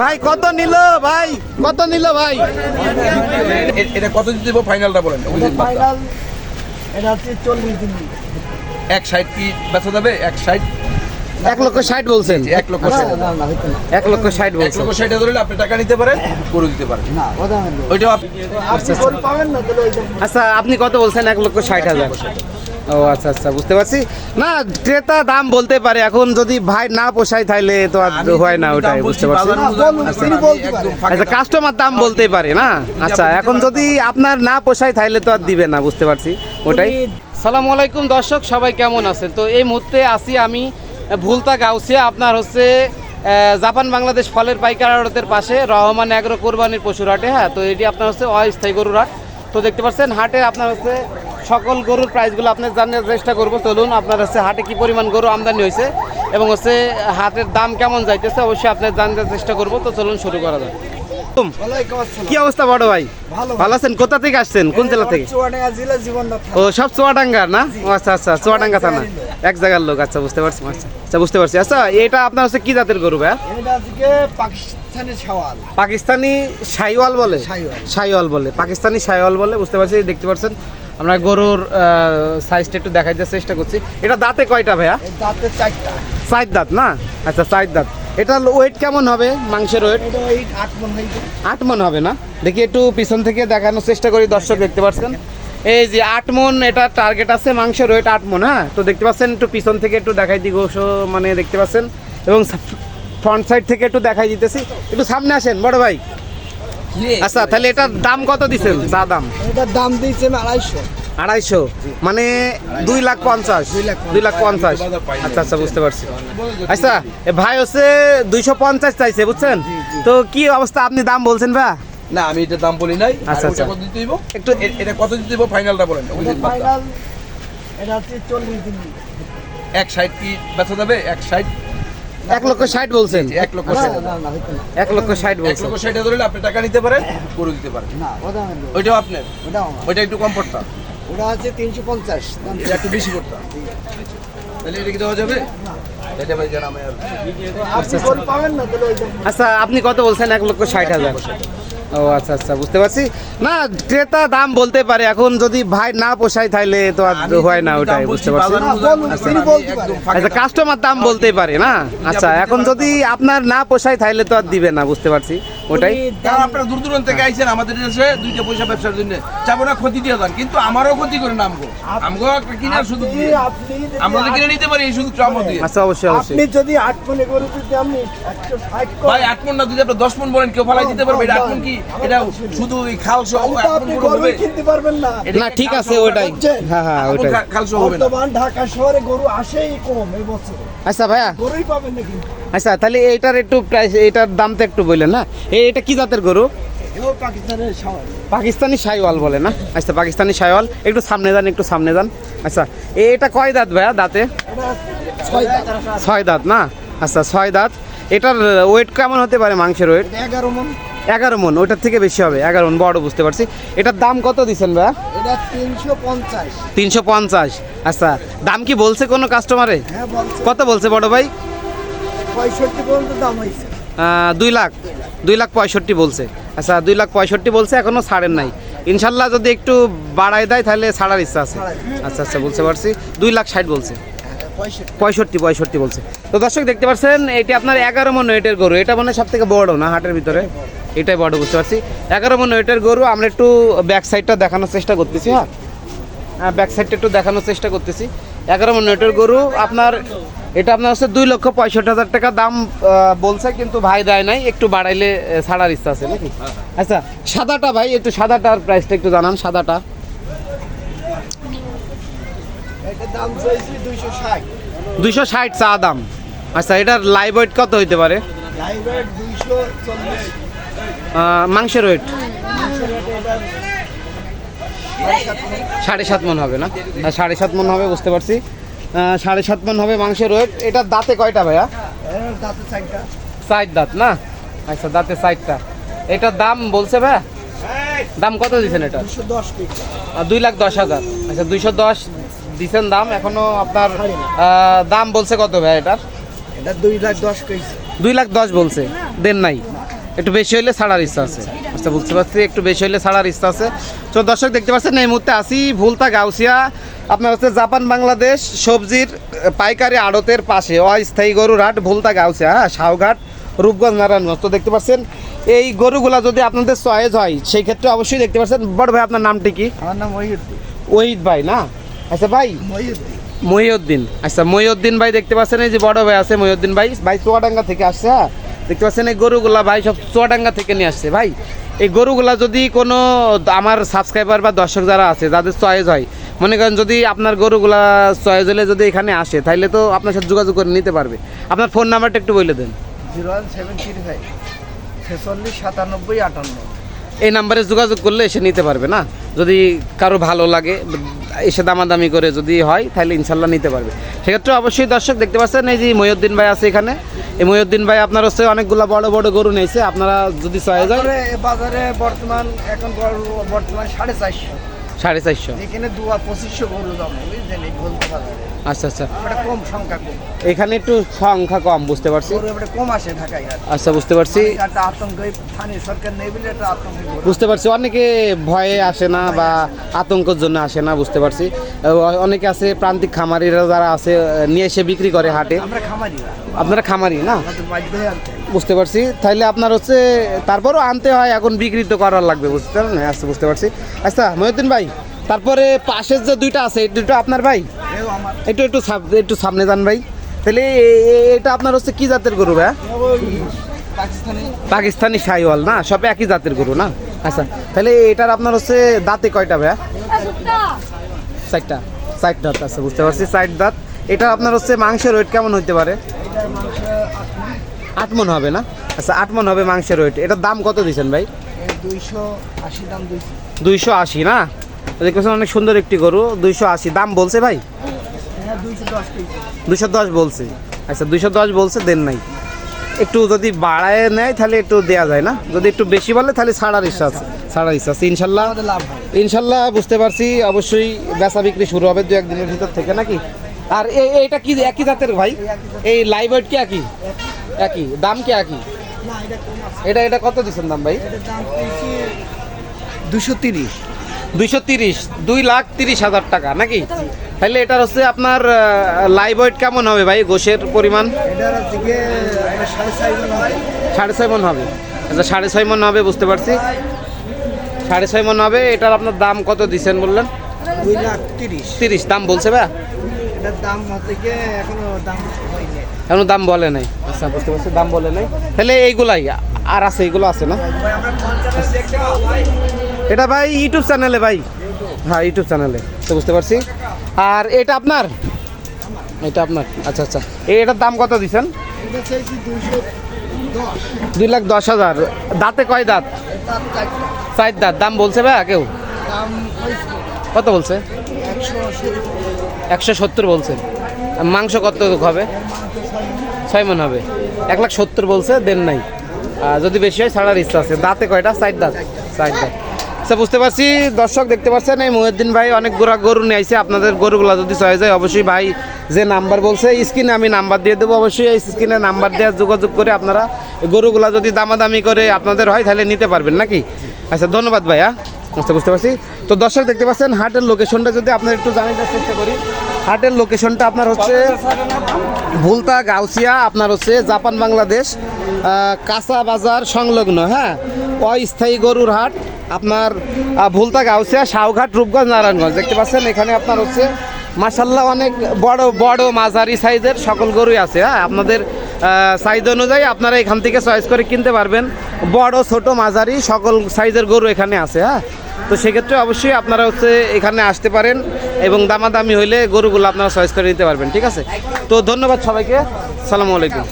ভাই কত নিল ভাই? কত নিল ভাই? এটা কত দিতে দেবো? ফাইনালটা বলেন ফাইনাল এটা হচ্ছে চল্লিশ দিন। এক সাইড কি বেচা যাবে? এক সাইড এক লক্ষ ষাট বলছেন। এক লক্ষ ষাট। এক লক্ষ ষাট এক বলছেন লক্ষ ষাট ধরলে আপনি টাকা নিতে পারেন গরু দিতে পারেন। না ওটা হলো ওইটাও আপ- আপনি গরু পাবেন না তাহলে ওই দাম- আচ্ছা আপনি কত বলছেন? এক লক্ষ ষাট হাজার। ও আচ্ছা আচ্ছা বুঝতে পারছি। না ক্রেতা দাম বলতে পারে। এখন যদি ভাই না পোষায় তাইলে তো আর হয় না ওটাই বুঝতে পারছি। আচ্ছা। ফাঁকা আচ্ছা কাস্টমার দাম বলতে পারে না? আচ্ছা এখন যদি আপনার না পোষায় তাইলে তো আর দিবে না বুঝতে পারছি। ওটাই। সালাম আলাইকুম দর্শক সবাই কেমন আছেন? তো এই মুহূর্তে আসি আমি ভুলতা গাউসিয়া আপনার হচ্ছে জাপান বাংলাদেশ ফলের পাইকার আড়তের পাশে রহমান এগ্রো কোরবানির পশুর হাটে হ্যাঁ তো এটি আপনার হচ্ছে অস্থায়ী গরুর হাট। তো দেখতে পাচ্ছেন হাটে আপনার হচ্ছে সকল গরুর প্রাইসগুলো আপনার জানার চেষ্টা করব। চলুন আপনার হচ্ছে হাটে কি পরিমাণ গরু আমদানি হয়েছে এবং হচ্ছে হাটের দাম কেমন যাইতেছে অবশ্যই আপনার জানার চেষ্টা করব। তো চলুন শুরু করা যাক। কি অবস্থা বড় ভাই? ভালো। আছেন? কোথা থেকে আসছেন? কোন জেলা থেকে? চুয়াডাঙ্গা। ও সব চুয়াডাঙ্গার না? আচ্ছা আচ্ছা চুয়াডাঙ্গা থানা। এক জায়গার লোক আচ্ছা বুঝতে পারছি আচ্ছা আচ্ছা বুঝতে পারছি। আচ্ছা এটা আপনার হচ্ছে কি জাতের গরু ভাই পাকিস্তানি ছাওয়াল পাকিস্তানি সাইওয়াল বলে। সাইওয়াল বলে পাকিস্তানি শাইওয়াল বলে বুঝতে পারছি দেখতে পাচ্ছেন আমরা গরুর সাইজটা একটু দেখাইতে চেষ্টা করছি। এটা দাঁতে কয়টা ভাইয়া? দাঁতে চারটা। চার দাঁত না? আচ্ছা চার দাঁত। এটা ওয়েট কেমন হবে মাংসের ওয়েট মন আট মন হবে না? দেখি একটু পিছন থেকে দেখানোর চেষ্টা করি দর্শক দেখতে পাচ্ছেন। এই যে আট মন এটা টার্গেট আছে মাংসের ওয়েট আট মন হ্যাঁ? তো দেখতে পাচ্ছেন একটু পিছন থেকে একটু দেখাই দিই গোস মানে দেখতে পাচ্ছেন এবং ফ্রন্ট সাইড থেকে একটু দেখাই দিতেছি। একটু সামনে আসেন বড় ভাই। আচ্ছা তাহলে এটার দাম কত দিচ্ছেন চা দাম। এটার দাম দিয়েছে আমি আড়াইশো। আড়াইশো? মানে দুই লাখ পঞ্চাশ। দুই লাখ পঞ্চাশ। আচ্ছা আচ্ছা বুঝতে পারছি। আচ্ছা এ ভাই হচ্ছে দুইশো পঞ্চাশ চাইছে বুঝছেন? তো কি অবস্থা? আপনি দাম বলছেন ভাই? না আমি এটা দাম বলি নাই আচ্ছা, আচ্ছা। কত দিতে দেবো একটু এটা কত দিতে দেবো ফাইনালটা বলেন। ফাইনাল এটা হচ্ছে চল্লিশ দিন। এক সাইড কি বেচা যাবে? এক সাইড এক লক্ষ ষাট বলছেন। এক লক্ষ না এক লক্ষ ষাট এক লক্ষ ষাট ধরলে আপনি টাকা নিতে পারেন গরু দিতে পারেন। না ওটা ওইটাও আপনার? ওইটা একটু কম পড়তাম ওটা আছে তিনশো পঞ্চাশ। দাম এটা একটু বেশি করতাম তাহলে এটা কি দেওয়া যাবে? আচ্ছা আপনি কত বলছেন? এক লক্ষ ষাট হাজার। ও আচ্ছা আচ্ছা বুঝতে পারছি। না ক্রেতা দাম বলতে পারে এখন যদি ভাই না পোষায় তাহলে তো আর হয় না ওটাই বুঝতে পারছি আচ্ছা। কাস্টমার দাম বলতে পারে না? আচ্ছা এখন যদি আপনার না পোষায় তাহলে তো আর দিবে না বুঝতে পারছি। ওটাই? কারণ আপনারা দূর দূরান্ত থেকে আইছেন আমাদের দেশে দুইটা পয়সা ব্যবসার জন্য। চাবো না ক্ষতি দিয়ে দেন কিন্তু আমারও ক্ষতি করে না আমগো। আমগো একটা কিনার সুযোগ দিয়ে। আমরা তো কিনে নিতে পারি এই সুযোগটা দিয়ে। আচ্ছা অবশ্যই অবশ্যই। আপনি যদি আট মনে গরু যদি আপনি একশো ষাট ভাই আট মন না যদি আপনি দশ মন বলেন কেউ ফালাই দিতে পারবে। এটা আট মন কি? এটা শুধু ওই খাল সহ আপনি গরু কিনতে পারবেন না। না ঠিক আছে ওটাই। হ্যাঁ হ্যাঁ ওটাই। খাল সহ হবে না। বর্তমান ঢাকা শহরে গরু আসেই কম এই বছর। আচ্ছা ভাইয়া। গরুই পাবেন না কিন্তু আচ্ছা তাহলে এইটার একটু প্রাইস এটার দাম তো একটু বললেন না? এই এটা কি জাতের গরু? পাকিস্তানি সাইওয়াল বলে না? আচ্ছা পাকিস্তানি সাইওয়াল একটু সামনে যান একটু সামনে যান। আচ্ছা এটা কয় দাঁত ভাইয়া দাঁতে? ছয় দাঁত। না? আচ্ছা ছয় দাঁত। এটার ওয়েট কেমন হতে পারে মাংসের ওয়েট এগারো মন। এগারো মন ওইটার থেকে বেশি হবে। এগারো মন বড় বুঝতে পারছি। এটার দাম কত দিচ্ছেন ভাইয়া? তিনশো পঞ্চাশ। আচ্ছা দাম কি বলছে কোনো কাস্টমারে হ্যাঁ কত বলছে বড় ভাই? পঁয়ষট্টি পর্যন্ত দাম হয়েছে। দুই লাখ। দুই লাখ পঁয়ষট্টি বলছে। আচ্ছা দুই লাখ পঁয়ষট্টি বলছে এখনও ছাড়েন নাই। ইনশাল্লাহ যদি একটু বাড়ায় দেয় তাহলে ছাড়ার ইচ্ছা আছে। আচ্ছা আচ্ছা বুঝতে পারছি। দুই লাখ ষাট বলছে। পঁয়ষট্টি। পঁয়ষট্টি পঁয়ষট্টি বলছে। তো দর্শক দেখতে পাচ্ছেন এটি আপনার এগারো মন ওয়েটের গরু। এটা মানে সব থেকে বড় না হাটের ভিতরে? এটাই বড় বুঝতে পারছি। এগারো মন ওয়েটের গরু আমরা একটু ব্যাক সাইডটা দেখানোর চেষ্টা করতেছি হ্যাঁ? হ্যাঁ ব্যাক সাইডটা একটু দেখানোর চেষ্টা করতেছি। এগারো মন ওয়েটের গরু আপনার এটা আপনার হচ্ছে দুই লক্ষ পঁয়ষট্টি হাজার টাকা দাম বলছে কিন্তু ভাই দেয় নাই একটু বাড়াইলে ছাড়ার ইচ্ছা আছে নাকি? আচ্ছা সাদাটা ভাই একটু সাদাটার প্রাইসটা একটু জানান সাদাটা। দুইশো ষাট। চা দাম। আচ্ছা এটার লাইভ ওয়েট কত হইতে পারে? দুইশো চল্লিশ। মাংসের ওয়েট সাড়ে সাত মন হবে না? আহ, সাড়ে সাত মন হবে বুঝতে পারছি। সাড়ে সাত মন হবে মাংসের ওয়েট এটা দাঁতে কয়টা ভাইয়া? সাইড দাঁত না? আচ্ছা দাঁতে সাইডটা এটার দাম বলছে ভাইয়া দাম কত দিচ্ছেন এটা? দুই লাখ দশ হাজার। আচ্ছা দুইশো দশ দিচ্ছেন দাম এখনও আপনার দাম বলছে কত ভাইয়া এটার? এটা দুই লাখ দশ দুই লাখ দশ বলছে দেন নাই। একটু বেশি হইলে ছাড়ার ইচ্ছা আছে। আচ্ছা বুঝতে পারছি একটু বেশি হইলে ছাড়ার ইচ্ছা আছে। তো দর্শক দেখতে পাচ্ছেন এই মুহূর্তে আসি ভুলতা গাউসিয়া। আপনার হচ্ছে জাপান বাংলাদেশ সবজির পাইকারি আড়তের পাশে অস্থায়ী গরুর হাট ভুলতা গাউসিয়া হ্যাঁ শাহঘাট রূপগঞ্জ নারায়ণগঞ্জ। তো দেখতে পাচ্ছেন এই গরুগুলা যদি আপনাদের চয়েস হয় সেই ক্ষেত্রে অবশ্যই দেখতে পাচ্ছেন বড় ভাই আপনার নামটি কি? আমার নাম মহিউদ্দিন। ওহিদ ভাই না? আচ্ছা ভাই। মহিউদ্দিন। আচ্ছা মহিউদ্দিন ভাই দেখতে পাচ্ছেন এই যে বড় ভাই আছে মহিউদ্দিন ভাই। ভাই চুয়াডাঙ্গা থেকে আসছে হ্যাঁ? দেখতে পাচ্ছেন এই গরুগুলা ভাই সব চুয়াডাঙ্গা থেকে নিয়ে আসছে। ভাই, এই গরুগুলা যদি কোনো আমার সাবস্ক্রাইবার বা দর্শক যারা আছে, যাদের চয়েস হয়, মনে করেন যদি আপনার গরুগুলা চয়েস হলে যদি এখানে আসে তাহলে তো আপনার সাথে যোগাযোগ করে নিতে পারবে। আপনার ফোন নাম্বারটা একটু বলে দেন। Zero one seven three five ছেচল্লিশ সাতানব্বই আটান্ন। এই নাম্বারে যোগাযোগ করলে এসে নিতে পারবে না। যদি কারও ভালো লাগে, এসে দামাদামি করে যদি হয়, তাহলে ইনশাল্লাহ নিতে পারবে। সেক্ষেত্রে অবশ্যই দর্শক দেখতে পাচ্ছেন, এই যে মহিউদ্দিন ভাই আছে এখানে। এই মহিউদ্দিন ভাই, আপনার হচ্ছে অনেকগুলো বড় বড় গরু নিয়েছে। আপনারা যদি চয়েস যায় বাজারে বর্তমান, এখন বর্তমান সাড়ে চারশো। সাড়ে চারশো। এখানে দু আর পঁচিশশো গরু দাম বুঝলেন? এই বলতে বাজারে আচ্ছা আচ্ছা। কম সংখ্যা কম। এখানে একটু সংখ্যা কম বুঝতে পারছি। কম আসে ঢাকায়। আচ্ছা বুঝতে পারছি। সরকার। বুঝতে পারছি অনেকে ভয়ে আসে না বা আতঙ্কের জন্য আসে না বুঝতে পারছি। অনেকে আছে প্রান্তিক খামারিরা যারা আছে নিয়ে এসে বিক্রি করে হাটে। আমরা খামারিরা আপনারা খামারি না? বুঝতে পারছি। তাহলে আপনার হচ্ছে, তারপরও আনতে হয়, এখন বিক্রি তো করার লাগবে, বুঝতে পারেন আচ্ছা বুঝতে পারছি। আচ্ছা মহিউদ্দিন ভাই, তারপরে পাশের যে দুইটা আছে, এই দুটো আপনার ভাই? একটু একটু একটু সামনে যান ভাই। তাহলে এটা আপনার হচ্ছে কি জাতের গরু ভাই? পাকিস্তানি শাহিওয়াল না? সব একই জাতের গরু, না? আচ্ছা তাহলে এটার আপনার হচ্ছে দাঁতে কয়টা ভাইয়া চারটা। চার দাঁত আছে, বুঝতে পারছি চার দাঁত। এটা আপনার হচ্ছে মাংসের ওয়েট কেমন হতে পারে? আট মন হবে না? আচ্ছা আট মন হবে মাংসের ওয়েট। এটার দাম কত দিয়েছেন ভাই? দুইশো আশি দাম দুইশো আশি না? দেখতেছেন অনেক সুন্দর একটি গরু দুইশো আশি। দাম বলছে ভাই? হ্যাঁ দুইশো দশ দশ বলছে। আচ্ছা দুইশো দশ বলছে দেন নাই। একটু যদি বাড়ায় নেয় তাহলে একটু দেয়া যায় না? যদি একটু বেশি বলে তাহলে ছাড়ার ইচ্ছা আছে ছাড়ার ইচ্ছা আছে। ইনশাল্লাহ ইনশাল্লাহ বুঝতে পারছি অবশ্যই বেচা বিক্রি শুরু হবে দু একদিনের ভিতর থেকে নাকি? আর এইটা কি একই জাতের ভাই? এই লাইভ ওয়েট কি একই। একই? দাম কি একই? এটা এটা কত দিচ্ছেন দাম ভাই? দুশো তিরিশ। দুইশো তিরিশ দুই লাখ তিরিশ হাজার টাকা নাকি? তাহলে এটার হচ্ছে আপনার লাইভ ওয়েট কেমন হবে ভাই গোশের পরিমাণ? সাড়ে ছয় মন হবে। আচ্ছা সাড়ে ছয় মন হবে বুঝতে পারছি। সাড়ে ছয় মন হবে এটার আপনার দাম কত দিচ্ছেন বললেন? দুই লাখ তিরিশ। তিরিশ দাম বলছে ভাই? এটার দাম হচ্ছে দাম এখনও দাম বলে নাই। আচ্ছা বুঝতে পারছি দাম বলে নাই। তাহলে এইগুলাই আর আছে এইগুলো আছে না? এটা ভাই ইউটিউব চ্যানেলে ভাই। হ্যাঁ ইউটিউব চ্যানেলে তো বুঝতে পারছি। আর এটা আপনার? এটা আপনার আচ্ছা আচ্ছা। এই- এটার দাম কত দিচ্ছেন? দুই লাখ দশ হাজার। দাঁতে কয় দাঁত? চার দাঁত। দাম বলছে ভাই কেউ? কত বলছে। একশো সত্তর একশো সত্তর বলছে। মাংস কত হবে? ছয় মন হবে। এক লাখ সত্তর বলছে দেন নাই। আর যদি বেশি হয় ছাড়ার ইচ্ছা আছে। দাঁতে কয়টা? চার দাঁত। সাইড দাঁত। আচ্ছা বুঝতে পারছি। দর্শক দেখতে পাচ্ছেন এই মহিউদ্দিন ভাই অনেক গোড়া গরু নিয়ে আইছে। আপনাদের গরুগুলো যদি চয়ে যায় অবশ্যই ভাই যে নাম্বার বলছে স্ক্রিনে আমি নাম্বার দিয়ে দেবো। অবশ্যই এই স্ক্রিনে নাম্বার দেওয়ার যোগাযোগ করে আপনারা গরুগুলা যদি দামাদামি করে আপনাদের হয় তাহলে নিতে পারবেন নাকি? আচ্ছা ধন্যবাদ ভাইয়া আচ্ছা বুঝতে পারছি। তো দর্শক, দেখতে পাচ্ছেন, হাটের লোকেশনটা যদি আপনার একটু জানাতে চেষ্টা করি, হাটের লোকেশনটা আপনার হচ্ছে ভুলতা, গাউসিয়া, আপনার হচ্ছে জাপান, বাংলাদেশ কাঁচা বাজার সংলগ্ন হ্যাঁ? অস্থায়ী গরুর হাট, আপনার ভুলতা, গাউসিয়া শাহঘাট রূপগঞ্জ, নারায়ণগঞ্জ। দেখতে পাচ্ছেন, এখানে আপনার হচ্ছে মাসাল্লাহ অনেক বড় বড় মাঝারি সাইজের সকল গরুই আছে হ্যাঁ? আপনাদের সাইজ অনুযায়ী আপনারা এখান থেকে চয়েস করে কিনতে পারবেন। বড়, ছোট, মাঝারি, সকল সাইজের গরু এখানে আছে হ্যাঁ? তো সেক্ষেত্রে অবশ্যই আপনারা হচ্ছে এখানে আসতে পারেন এবং দামাদামি হইলে গরুগুলো আপনারা চয়েস করে নিতে পারবেন, ঠিক আছে? তো ধন্যবাদ সবাইকে। সালামু আলাইকুম।